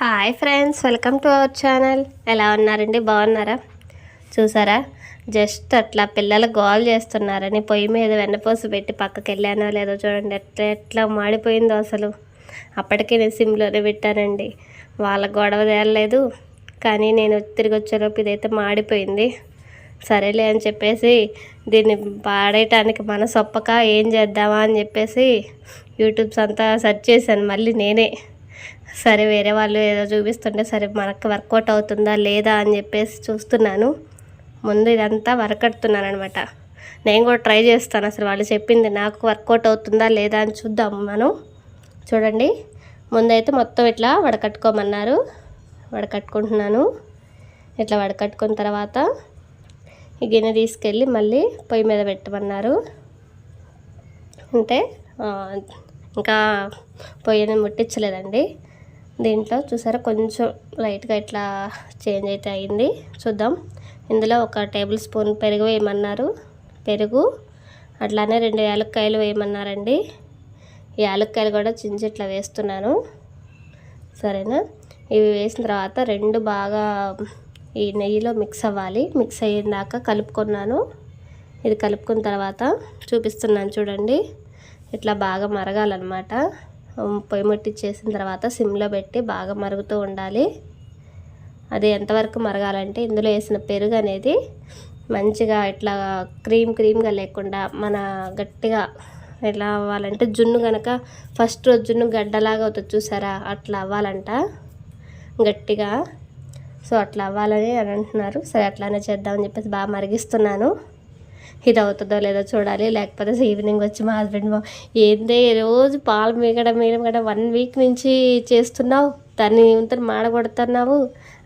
Hi friends welcome to our channel. ఎలా ఉన్నారండి? బాగున్నారా? చూసారా? జస్ట్ అట్లా పిల్లలు గోల్ చేస్తున్నారని పొయ్యి మీద వెన్నపోసు పెట్టి పక్కకి వెళ్ళానో లేదో చూడండి ఎట్లా ఎట్లా మాడిపోయిందో అసలు. అప్పటికే నేను సిమ్లోనే పెట్టానండి. వాళ్ళ గొడవ తేరలేదు కానీ నేను తిరిగి వచ్చేలోపు ఇదైతే మాడిపోయింది. సరేలే అని చెప్పేసి దీన్ని పాడేయటానికి మన సొప్పక ఏం చేద్దామా అని చెప్పేసి యూట్యూబ్స్ అంతా సెర్చ్ చేశాను మళ్ళీ నేనే. సరే వేరే వాళ్ళు ఏదో చూపిస్తుంటే సరే మనకు వర్కౌట్ అవుతుందా లేదా అని చెప్పేసి చూస్తున్నాను. ముందు ఇదంతా వరకడుతున్నాను అనమాట నేను కూడా ట్రై చేస్తాను అసలు వాళ్ళు చెప్పింది నాకు వర్కౌట్ అవుతుందా లేదా అని చూద్దాం మనం. చూడండి ముందైతే మొత్తం ఇట్లా వడకట్టుకోమన్నారు. వడకట్టుకుంటున్నాను. ఇట్లా వడకట్టుకున్న తర్వాత ఈ గిన్నె తీసుకెళ్ళి మళ్ళీ పొయ్యి మీద పెట్టమన్నారు. అంటే ఇంకా పొయ్యిని ముట్టించలేదండి. దీంట్లో చూసారా కొంచెం లైట్గా ఇట్లా చేంజ్ అయితే అయింది. చూద్దాం. ఇందులో ఒక టేబుల్ స్పూన్ పెరుగు వేయమన్నారు. పెరుగు అట్లానే రెండు యాలక్కాయలు వేయమన్నారండి. ఈ యాలక్కాయలు కూడా చించి ఇట్లా వేస్తున్నాను. సరేనా? ఇవి వేసిన తర్వాత రెండు బాగా ఈ నెయ్యిలో మిక్స్ అవ్వాలి. మిక్స్ అయ్యేదాకా కలుపుకున్నాను. ఇది కలుపుకున్న తర్వాత చూపిస్తున్నాను చూడండి. ఇట్లా బాగా మరగాలన్నమాట. పొయ్యి ముట్టించేసిన తర్వాత సిమ్లో పెట్టి బాగా మరుగుతూ ఉండాలి. అది ఎంతవరకు మరగాలంటే ఇందులో వేసిన పెరుగు అనేది మంచిగా ఇట్లా క్రీమ్ క్రీమ్గా లేకుండా మన గట్టిగా ఎలా అవ్వాలంటే జున్ను కనుక ఫస్ట్ రోజు జున్ను గడ్డలాగా అవుతుంది చూసారా? అట్లా అవ్వాలంట. గట్టిగా. సో అట్లా అవ్వాలని అని అంటున్నారు. సరే అట్లానే చేద్దామని చెప్పేసి బాగా మరిగిస్తున్నాను. ఇది అవుతుందో లేదో చూడాలి. లేకపోతే ఈవినింగ్ వచ్చి మా హస్బెండ్ ఏందే రోజు పాలు మిగడం మిగడం కూడా వన్ వీక్ నుంచి చేస్తున్నావు. దాన్ని ఇంత మాడగొడుతున్నావు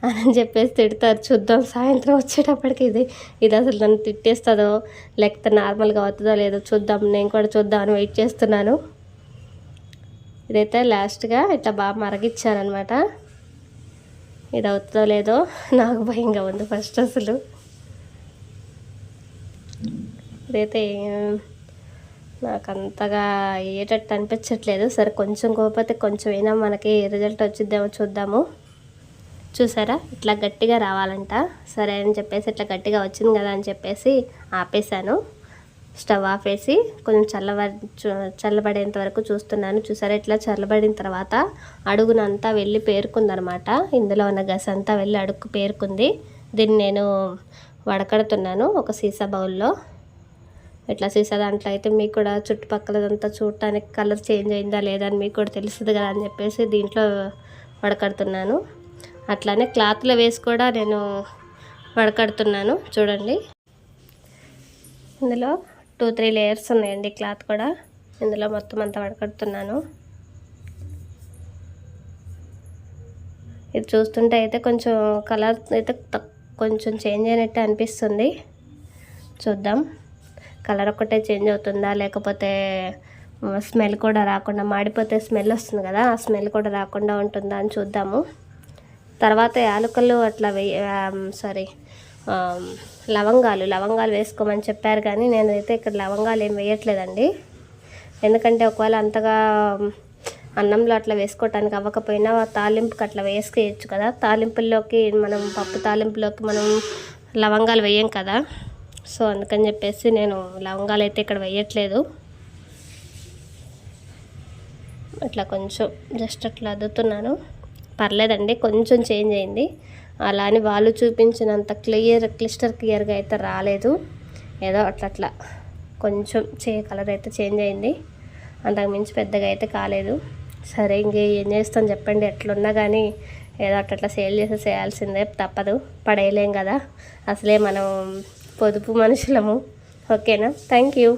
అని చెప్పేసి తిడతారు. చూద్దాం సాయంత్రం వచ్చేటప్పటికి ఇది ఇది అసలు నన్ను తిట్టేస్తుందో లేకపోతే నార్మల్గా అవుతుందో లేదో చూద్దాం. నేను కూడా చూద్దామని వెయిట్ చేస్తున్నాను. ఇదైతే లాస్ట్గా ఇట్లా బాగా మరగిచ్చానమాట ఇది అవుతుందో లేదో నాకు భయంగా ఉంది ఫస్ట్ అసలు. అదైతే నాకు అంతగా అయ్యేటట్టు అనిపించట్లేదు. సరే కొంచెం కోపతే కొంచెం అయినా మనకి రిజల్ట్ వచ్చిద్దామో చూద్దాము. చూసారా? ఇట్లా గట్టిగా రావాలంట. సరే అని చెప్పేసి ఇట్లా గట్టిగా వచ్చింది కదా అని చెప్పేసి ఆపేసాను స్టవ్ ఆపేసి కొంచెం చల్లబ చల్లబడేంత వరకు చూస్తున్నాను. చూసారా? ఇట్లా చల్లబడిన తర్వాత అడుగునంతా వెళ్ళి పేరుకుందనమాట. ఇందులో ఉన్న గస అంతా వెళ్ళి అడుగు పేరుకుంది. దీన్ని నేను వడకడుతున్నాను ఒక సీసా బౌల్లో. ఇట్లా సీసా దాంట్లో అయితే మీకు కూడా చుట్టుపక్కలదంతా చూడటానికి కలర్ చేంజ్ అయిందా లేదా అని మీకు కూడా తెలుస్తుంది కదా అని చెప్పేసి దీంట్లో వడకడుతున్నాను. అట్లానే క్లాత్లో వేసి కూడా నేను వడకడుతున్నాను. చూడండి. ఇందులో టూ త్రీ లేయర్స్ ఉన్నాయండి క్లాత్ కూడా. ఇందులో మొత్తం అంతా వడకడుతున్నాను. ఇది చూస్తుంటే అయితే కొంచెం కలర్ అయితే తక్- కొంచెం చేంజ్ అయినట్టు అనిపిస్తుంది. చూద్దాం. కలర్ ఒక్కటే చేంజ్ అవుతుందా? లేకపోతే స్మెల్ కూడా రాకుండా మాడిపోతే స్మెల్ వస్తుంది కదా ఆ స్మెల్ కూడా రాకుండా ఉంటుందా అని చూద్దాము. తర్వాత యాలకులు అట్లా వేయ సారీ లవంగాలు లవంగాలు వేసుకోమని చెప్పారు కానీ నేనైతే ఇక్కడ లవంగాలు ఏం వేయట్లేదండి. ఎందుకంటే ఒకవేళ అంతగా అన్నంలో అట్లా వేసుకోవటానికి అవ్వకపోయినా తాలింపుకి అట్లా వేసుకోవచ్చు కదా. తాలింపుల్లోకి మనం పప్పు తాలింపులోకి మనం లవంగాలు వేయం కదా. సో అందుకని చెప్పేసి నేను లవంగాలు అయితే ఇక్కడ వేయట్లేదు. అట్లా కొంచెం జస్ట్ అట్లా అద్దుతున్నాను. పర్లేదండి కొంచెం చేంజ్ అయింది. అలా అని వాళ్ళు చూపించినంత క్లియర్ క్లిస్టర్ క్లియర్గా అయితే రాలేదు. ఏదో అట్లా అట్లా కొంచెం చే కలర్ అయితే చేంజ్ అయింది. అంతకు మించి పెద్దగా అయితే కాలేదు. సరే ఇంకే ఏం చేస్తాం చెప్పండి ఎట్లున్నా కానీ ఏదో అట్లా సేల్ చేసి చేయాల్సిందే తప్పదు. పడేయలేం కదా. అసలే మనం పొదుపు మనుషులము. ఓకేనా? Thank you